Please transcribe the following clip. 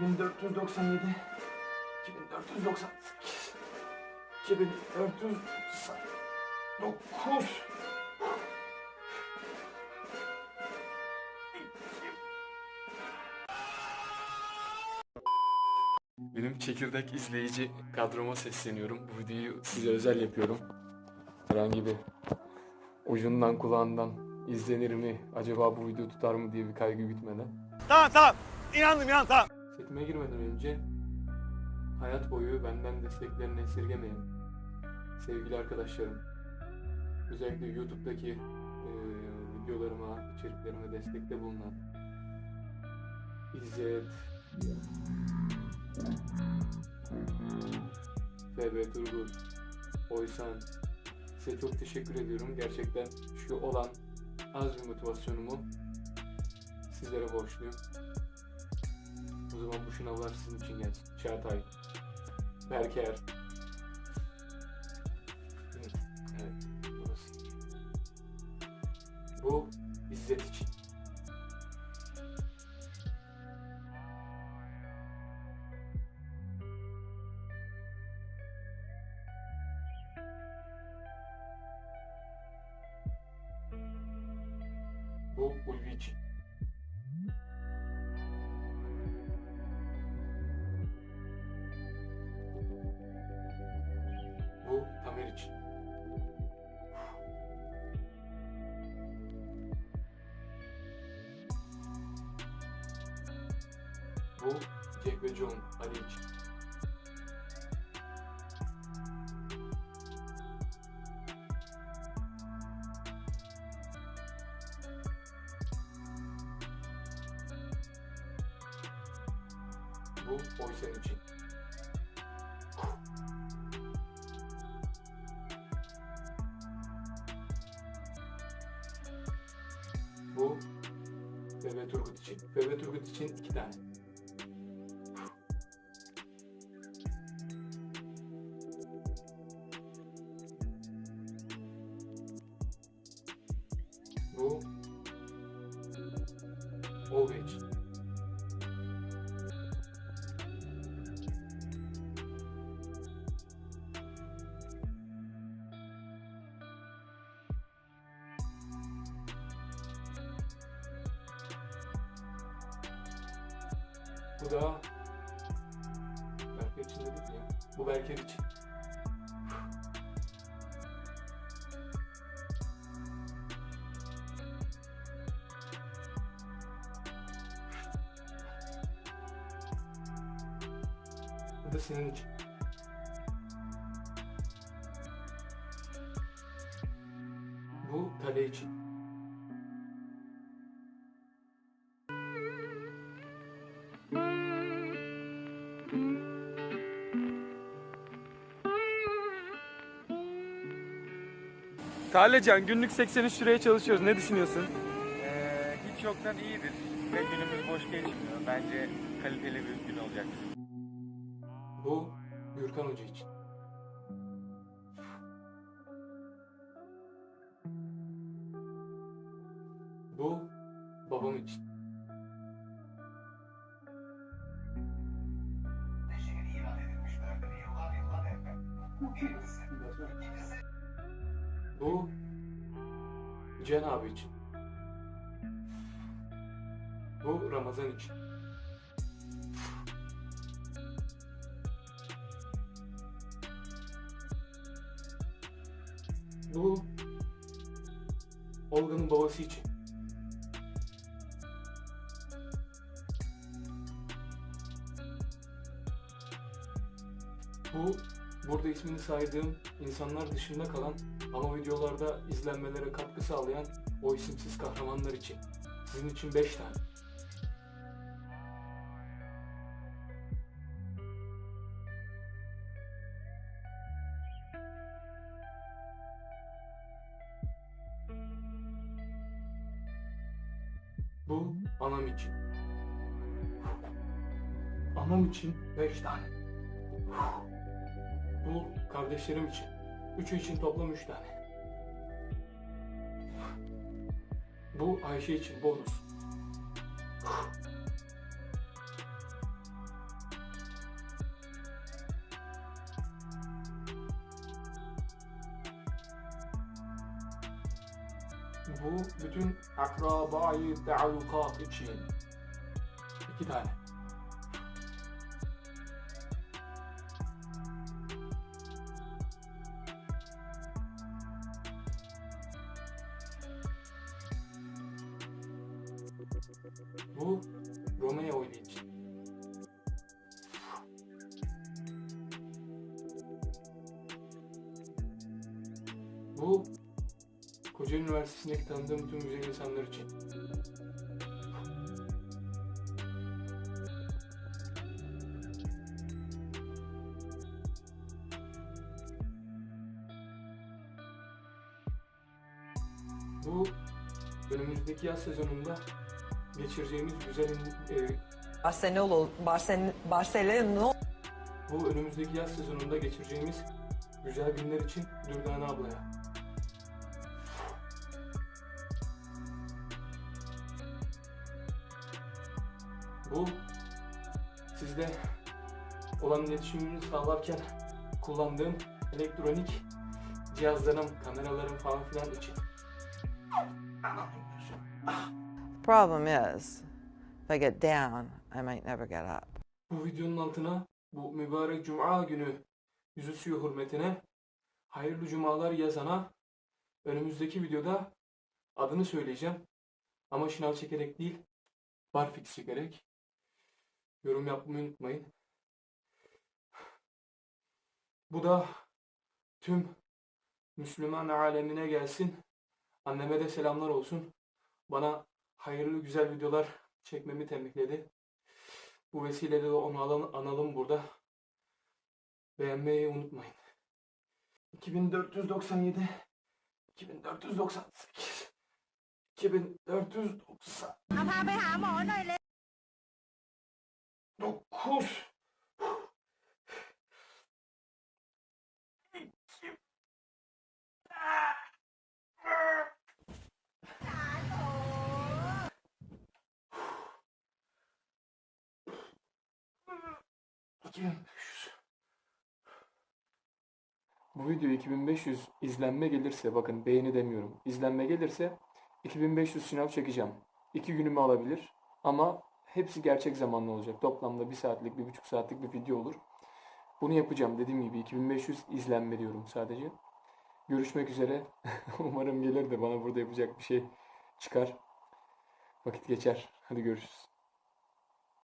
1497 2498 2499 Benim çekirdek izleyici kadroma sesleniyorum. Bu videoyu size özel yapıyorum. Herhangi bir ucundan kulağından izlenir mi, acaba bu video tutar mı diye bir kaygı gütmeden. Tamam tamam. İnandım inan tamam. Setime girmeden önce hayat boyu benden desteklerini esirgemeyin. Sevgili arkadaşlarım, özellikle YouTube'daki e, videolarıma, içeriklerime destekte bulunan İzzet, FB Turgut, Oysan, size çok teşekkür ediyorum. Gerçekten şu olan az bir motivasyonumu sizlere borçluyum. Zaman bu sınavlar sizin için gelsin. Çağatay, Berker. Evet, evet, burası. Bu İzzet için. Bu Ulvi için. Jack ve John Ali için. Bu Oysen için. Bu Bebe Turgut için. Bebe Turgut için iki tane. İçin. Bu da Berker için dedik ya. Bu Berker için. Bu da senin için. Bu kale için. Talecan günlük 83 liraya çalışıyoruz. Ne düşünüyorsun? Ee, hiç yoktan iyidir. Ve günümüz boş geçmiyor. Bence kaliteli bir gün olacak. Bu Gürkan Hoca için. Bu babam için. Bu Can abi için. Bu Ramazan için. Bu Olga'nın babası için. Bu burada ismini saydığım insanlar dışında kalan ama videolarda izlenmelere katkı sağlayan o isimsiz kahramanlar için. Sizin için 5 tane. Bu anam için. Anam için 5 tane. Bu kardeşlerim için. Üçü için toplam üç tane. Bu Ayşe için bonus. Bu bütün akrabayı teallukat için. İki tane. Bu Romeo ile için. Bu Kocaeli Üniversitesi'ndeki tanıdığım bütün güzel insanlar için. Bu önümüzdeki yaz sezonunda geçireceğimiz güzel e, Barcelona, Barcelona, Barcelona bu önümüzdeki yaz sezonunda geçireceğimiz güzel günler için Dürdane ablaya. Sizde olan iletişimimi sağlarken kullandığım elektronik cihazlarım, kameralarım falan filan için. Problem is, if I get down, I might never get up. Bu videonun altına bu mübarek cuma günü yüzü suyu hürmetine hayırlı cumalar yazana önümüzdeki videoda adını söyleyeceğim. Ama şınav çekerek değil, barfix çekerek. Yorum yapmayı unutmayın. Bu da tüm Müslüman alemine gelsin. Anneme de selamlar olsun. Bana hayırlı güzel videolar çekmemi tembihledi. Bu vesileyle de onu analım burada. Beğenmeyi unutmayın. 2497 2498 2490 9 2500 Bu video 2500 izlenme gelirse bakın beğeni demiyorum. İzlenme gelirse 2500 sınav çekeceğim. 2 günümü alabilir ama hepsi gerçek zamanlı olacak. Toplamda 1 saatlik, 1,5 saatlik bir video olur. Bunu yapacağım. Dediğim gibi 2500 izlenme diyorum sadece. Görüşmek üzere. Umarım gelir de bana burada yapacak bir şey çıkar. Vakit geçer. Hadi görüşürüz.